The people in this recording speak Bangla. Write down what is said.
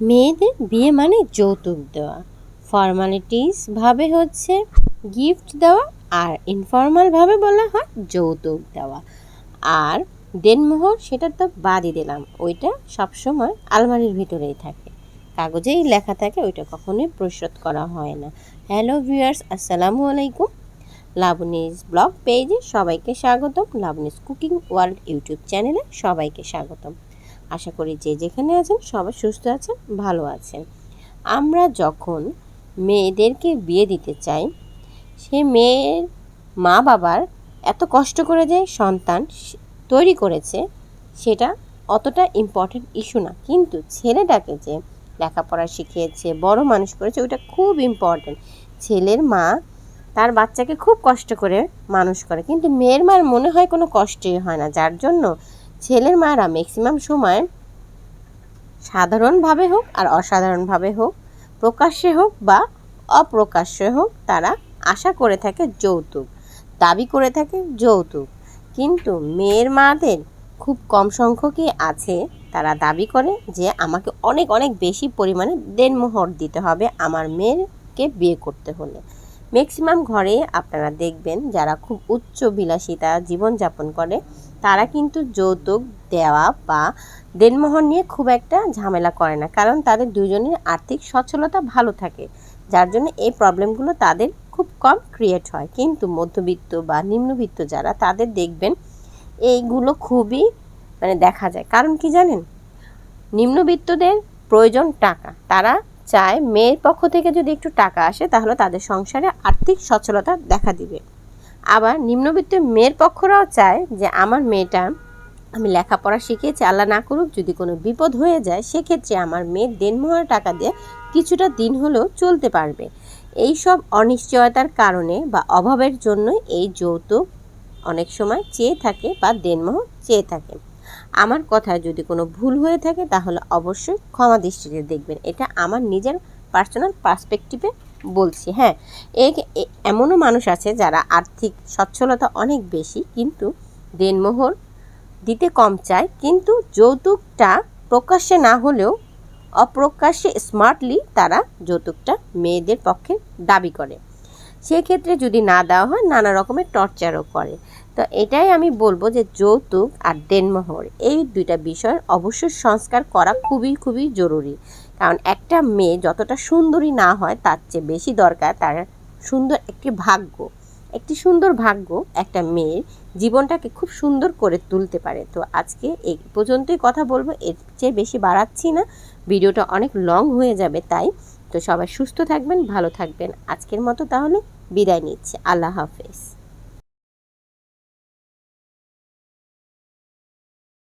মেয়েদের বিয়ে মানে যৌতুক দেওয়া। ফর্মালিটিস ভাবে হচ্ছে গিফট দেওয়া আর ইনফর্মাল ভাবে বলা হয় যৌতুক দেওয়া। আর দেনমোহর সেটা তো বাদই দিলাম, ওইটা সবসময় আলমারির ভিতরেই থাকে। কাগজেই লেখা থাকে, ওইটা কখনোই পরিশোধ করা হয় না। হ্যালো ভিউয়ার্স আসসালামু আলাইকুম। লাবণীজ ব্লগ পেজে সবাইকে স্বাগতম। লাবণীজ কুকিং ওয়ার্ল্ড ইউটিউব চ্যানেলে সবাইকে স্বাগতম। আশা করি যে যেখানে আছেন সবাই সুস্থ আছেন, ভালো আছেন। আমরা যখন মেয়েদেরকে বিয়ে দিতে চাই, সে মেয়ের মা বাবার এত কষ্ট করে যে সন্তান তৈরি করেছে, সেটা অতটা ইম্পর্টেন্ট ইস্যু না। কিন্তু ছেলেটাকে যে লেখাপড়া শিখিয়েছে, বড় মানুষ করেছে, ওইটা খুব ইম্পর্টেন্ট ছেলের মা তার বাচ্চাকে খুব কষ্ট করে মানুষ করে, কিন্তু মেয়ের মার মনে হয় কোনো কষ্টই হয় না। যার জন্য ছেলের মায়েরা ম্যাক্সিমাম সময় সাধারণভাবে হোক আর অসাধারণভাবে হোক, প্রকাশ্যে হোক বা অপ্রকাশ্যে হোক, তারা আশা করে থাকে যৌতুক, দাবি করে থাকে যৌতুক। কিন্তু মেয়ের মাদের খুব কম সংখ্যকই আছে, তারা দাবি করে যে আমাকে অনেক অনেক বেশি পরিমাণে দেনমোহর দিতে হবে আমার মেয়েকে বিয়ে করতে হলে। ম্যাক্সিমাম ঘরে আপনারা দেখবেন যারা খুব উচ্চ বিলাসিতা জীবনযাপন করে, তারা কিন্তু যৌতুক দেওয়া বা দেনমোহর নিয়ে খুব একটা ঝামেলা করে না। কারণ তাদের দুজনের আর্থিক সচ্ছলতা ভালো থাকে, যার জন্য এই প্রবলেমগুলো তাদের খুব কম ক্রিয়েট হয়। কিন্তু মধ্যবিত্ত বা নিম্নবিত্ত যারা, তাদের দেখবেন এইগুলো খুবই মানে দেখা যায়। কারণ কি জানেন? নিম্নবিত্তদের প্রয়োজন টাকা। তারা চায় মেয়ের পক্ষ থেকে যদি একটু টাকা আসে, তাহলে তাদের সংসারে আর্থিক সচ্ছলতা দেখা দিবে। আবার নিম্নবিত্ত মেয়ের পক্ষরাও চায় যে, আমার মেয়েটা, আমি লেখাপড়া শিখেছি আল্লাহ না করুক যদি কোনো বিপদ হয়ে যায়, সেক্ষেত্রে আমার মেয়ের দেনমোহর টাকা দিয়ে কিছুটা দিন হলেও চলতে পারবে। এই সব অনিশ্চয়তার কারণে বা অভাবের জন্য এই যৌতুক অনেক সময় চেয়ে থাকে বা দেনমোহর চেয়ে থাকে। আমার কথায় যদি কোনো ভুল হয়ে থাকে, তাহলে অবশ্যই ক্ষমা দৃষ্টিতে দেখবেন। এটা আমার নিজের পার্সোনাল পার্সপেক্টিভে বলছি হ্যাঁ? এমনও মানুষ আছে যারা আর্থিক সচ্ছলতা অনেক বেশি, কিন্তু দেনমোহর দিতে কম চায়, কিন্তু যৌতুকটা প্রকাশ্যে না হলেও অপ্রকাশ্যে স্মার্টলি তারা যৌতুকটা মেয়েদের পক্ষে দাবি করে। সেক্ষেত্রে যদি না দেওয়া হয়, নানা রকমের টর্চারও করে। তো এটাই আমি বলব যে যৌতুক আর দেনমোহর, এই দুইটা বিষয় অবশ্যই সংস্কার করা খুবই খুবই জরুরি। কারণ একটা মেয়ে যতটা সুন্দরী না হয়, তার চেয়ে বেশি দরকার তার সুন্দর একটি ভাগ্য। একটি সুন্দর ভাগ্য একটা মেয়ের জীবনটাকে খুব সুন্দর করে তুলতে পারে। তো আজকে এই পর্যন্তই কথা বলব, এর চেয়ে বেশি বাড়াচ্ছি না। ভিডিওটা অনেক লং হয়ে যাবে তাই। তো সবাই সুস্থ থাকবেন, ভালো থাকবেন। আজকের মতো তাহলে বিদায় নিচ্ছি। আল্লাহ হাফেজ।